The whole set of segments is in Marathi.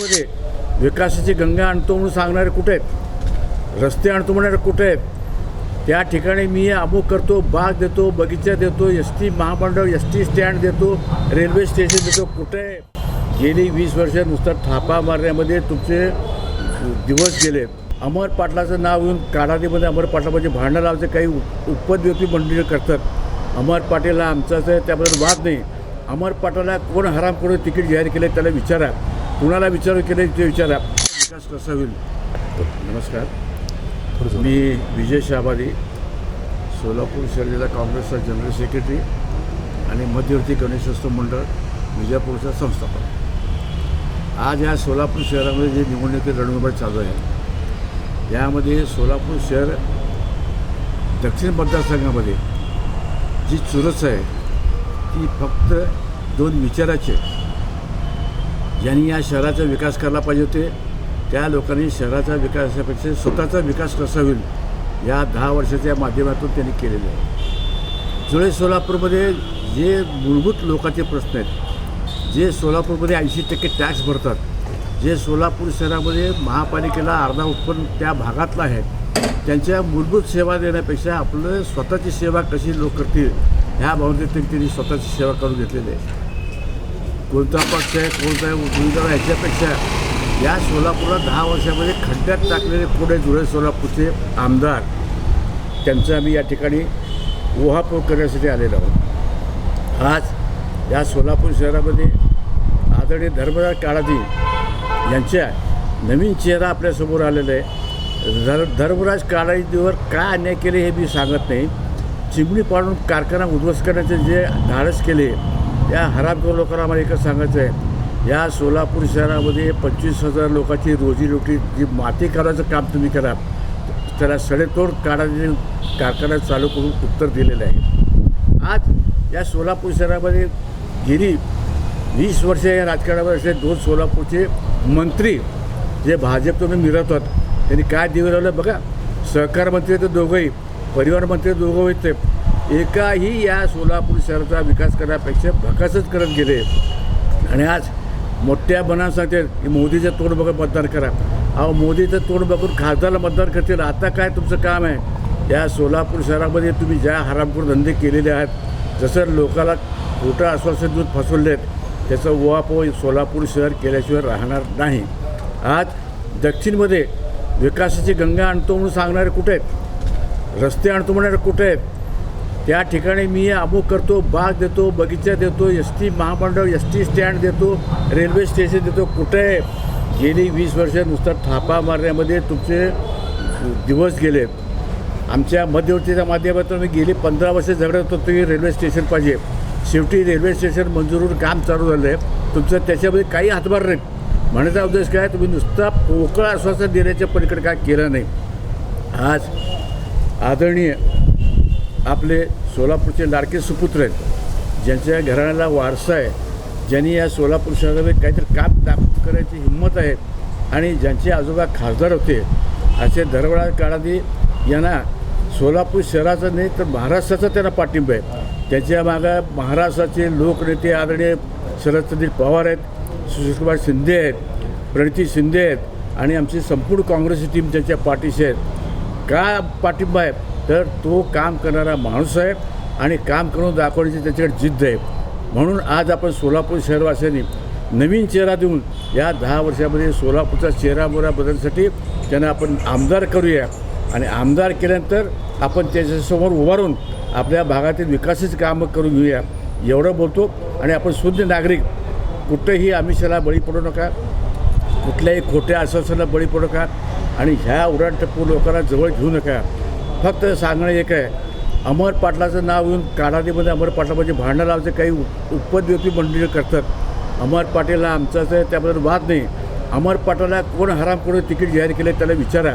मध्ये विकासाची गंगा आणतो म्हणून सांगणारे कुठे? आहेत रस्ते आणतो म्हणणारे कुठे? आहेत त्या ठिकाणी मी अमुक करतो बाग देतो बगीचा देतो एस टी महामंडळ एस टी स्टँड देतो रेल्वे स्टेशन देतो कुठे? आहे? गेली वीस वर्ष नुसतं थापा मारण्यामध्ये तुमचे दिवस गेले. अमर पाटलाचं नाव येऊन काढादीमध्ये अमर पाटलामध्ये म्हणजे भांडणं लावायचे काही उप- मंडळी करतात. अमर पाटील हा आमचाच आहे त्याबद्दल वाद नाही. अमर पाटलाला कोण हराम करून तिकीट जाहीर केलं त्याला विचारा. कुणाला विचार केले ते विचारा. विकास कसा होईल. नमस्कार. मी विजय शहाबादी सोलापूर शहर जिल्हा काँग्रेसचा जनरल सेक्रेटरी आणि मध्यवर्ती गणेशोत्सव मंडळ विजापूरचा संस्थापक. आज या सोलापूर शहरामध्ये जे निवडणुकी रणधुमाळी चालू आहे यामध्ये सोलापूर शहर दक्षिण मतदारसंघामध्ये जी चुरस आहे ती फक्त दोन विचाराची आहे. ज्यांनी या शहराचा विकास करायला पाहिजे होते त्या लोकांनी शहराचा विकासापेक्षा स्वतःचा विकास कसा होईल या दहा वर्षाच्या माध्यमातून त्यांनी केलेलं आहे. जुळे सोलापूरमध्ये जे मूलभूत लोकांचे प्रश्न आहेत जे सोलापूरमध्ये ऐंशी टक्के टॅक्स भरतात जे सोलापूर शहरामध्ये महापालिकेला अर्धा उत्पन्न त्या भागातलं आहे त्यांच्या मूलभूत सेवा देण्यापेक्षा आपलं स्वतःची सेवा कशी लोक करतील ह्या भावनेत त्यांनी स्वतःची सेवा करून घेतलेली आहे. कोणता पक्ष आहे कोणता उमेदवार आहे ह्याच्यापेक्षा या सोलापूरला दहा वर्षामध्ये खड्ड्यात टाकलेले पुढे जुळे सोलापूरचे आमदार त्यांचं आम्ही या ठिकाणी ओहापोह करण्यासाठी आलेलो आहोत. आज या सोलापूर शहरामध्ये आदरणीय धर्मराज काळाजी यांच्या नवीन चेहरा आपल्यासमोर आलेला आहे. धर धर्मराज काळाजीवर काय अन्याय केले हे मी सांगत नाही. चिमणी पाडून कारखाना उद्ध्वस्त करण्याचे जे धाडस केले या हरामखोर लोकांना आम्हाला एकच सांगायचं आहे. या सोलापूर शहरामध्ये पंचवीस हजार लोकांची रोजीरोटी जी माती काढायचं काम तुम्ही करा त्याला सडेतोड काढायचे कारखाना चालू करून उत्तर दिलेलं आहे. आज या सोलापूर शहरामध्ये गेली वीस वर्ष या राजकारणामध्ये असे दोन सोलापूरचे मंत्री जे भाजपतून मिरत होत त्यांनी काय दिवं लावलं बघा. सहकार मंत्री तर दोघंही परिवार मंत्री दोघं होते. एकाही या सोलापूर शहराचा विकास करण्यापेक्षा भकासच करत गेले. आणि आज मोठ्या मनात सांगते की मोदीचं तोंड बघून मतदान करा. अहो मोदीचं तोंड बघून खासदारला मतदान करतील. आता काय तुमचं काम आहे? या सोलापूर शहरामध्ये तुम्ही ज्या हरामखोर धंदे केलेले आहेत जसं लोकाला खोटं आश्वासन देऊन फसवलेत त्याचं उहापोह सोलापूर शहर केल्याशिवाय राहणार नाही. आज दक्षिणमध्ये विकासाची गंगा आणतो म्हणून सांगणारे कुठे आहेत? रस्ते आणतो म्हणणारे कुठे आहेत? त्या ठिकाणी मी अमुक करतो बाग देतो बगीचा देतो एस टी महामंडळ एस टी स्टँड देतो रेल्वे स्टेशन देतो. कुठे? आहे गेली वीस वर्ष नुसतं थापा मारण्यामध्ये तुमचे दिवस गेले. आमच्या मध्यवर्तीच्या माध्यमातून मी गेली पंधरा वर्ष झगडत होतो की रेल्वे स्टेशन पाहिजे. शेवटी रेल्वे स्टेशन मंजूरवर काम चालू झालं आहे तुमचं त्याच्यामध्ये काही हातभार नाही म्हणायचा उद्देश काय? तुम्ही नुसता पोकळ आश्वासन देण्याच्या पलीकडे काय केलं नाही. आज आदरणीय आपले सोलापूरचे लाडके सुपुत्र आहेत. ज्यांच्या घराण्याला वारसा आहे. ज्यांनी या सोलापूर शहरामध्ये काहीतरी काम दाख करायची हिंमत आहे आणि ज्यांचे आजोबा खासदार होते असे दरवळा काळादी यांना सोलापूर शहराचा नाही तर महाराष्ट्राचा त्यांना पाठिंबा आहे. त्याच्या मागं महाराष्ट्राचे लोकनेते आदरणीय शरदचंद्र पवार आहेत सुशीलकुमार शिंदे आहेत प्रणिती शिंदे आहेत आणि आमची संपूर्ण काँग्रेसची टीम त्यांच्या पाठीशी आहेत का पाठिंबा आहे? तर तो काम करणारा माणूस आहे आणि काम करून दाखवण्याची त्याच्याकडे जिद्द आहे. म्हणून आज आपण सोलापूर शहरवासियांनी नवीन चेहरा देऊन या दहा वर्षामध्ये सोलापूरचा चेहरा मोरा बदलण्यासाठी त्यांना आपण आमदार करूया. आणि आमदार केल्यानंतर आपण त्याच्यासमोर उभारून आपल्या भागातील विकासाची कामं करून घेऊया. एवढं बोलतो आणि आपण शुद्ध नागरिक. कुठेही आमिषाला बळी पडू नका. कुठल्याही खोट्या आश्वासनाला बळी पडू नका. आणि ह्या उडाणटप्पू लोकांना जवळ घेऊ नका. फक्त सांगणं एक आहे. अमर पाटलाचं नाव येऊन काढादीमध्ये अमर पाटलामध्ये भांडणं लावायचे काही उप- उपद्व्यापी मंडळी करतात. अमर पाटील हा आमचाच आहे त्याबद्दल वाद नाही. अमर पाटलाला कोण हराम करून तिकीट जाहीर केले त्याला विचारा.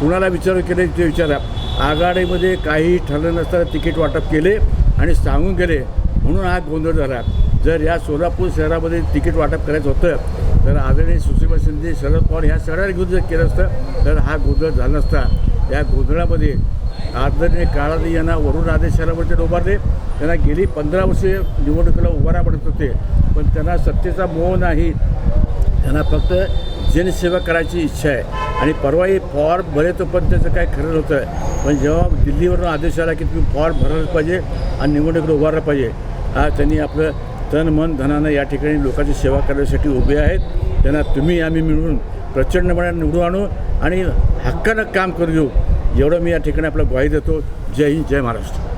कुणाला विचार केले ते विचारा. आघाडीमध्ये काही ठरलं नसताना तिकीट वाटप केले आणि सांगून गेले म्हणून हा गोंधळ झाला. जर या सोलापूर शहरामध्ये तिकीट वाटप करायचं होतं तर आदरणीय सुशीमा शिंदे शरद पवार ह्या सगळ्या घेऊन जर केलं असतं तर हा गोंधळ झाला नसता. या गोंधळामध्ये आदरणीय काळात यांना वरून आदेशाला ते उभारले. त्यांना गेली पंधरा वर्षे निवडणुकीला उभारा पडत होते. पण त्यांना सत्तेचा मोह नाही. त्यांना फक्त जनसेवा करायची इच्छा आहे. आणि परवाही फॉर्म भरे तो पण त्याचं काय खरं होतं पण जेव्हा दिल्लीवरून आदेश आला की तुम्ही फॉर्म भरायला पाहिजे आणि निवडणुकीला उभारलं पाहिजे हा त्यांनी आपलं तन मन धनानं या ठिकाणी लोकांची सेवा करण्यासाठी उभे आहेत. त्यांना तुम्ही आम्ही मिळून प्रचंडपणे निवडून आणू आणि हक्कानं काम करू देऊ. एवढं मी या ठिकाणी आपला ग्वाही देतो. जय हिंद जय महाराष्ट्र.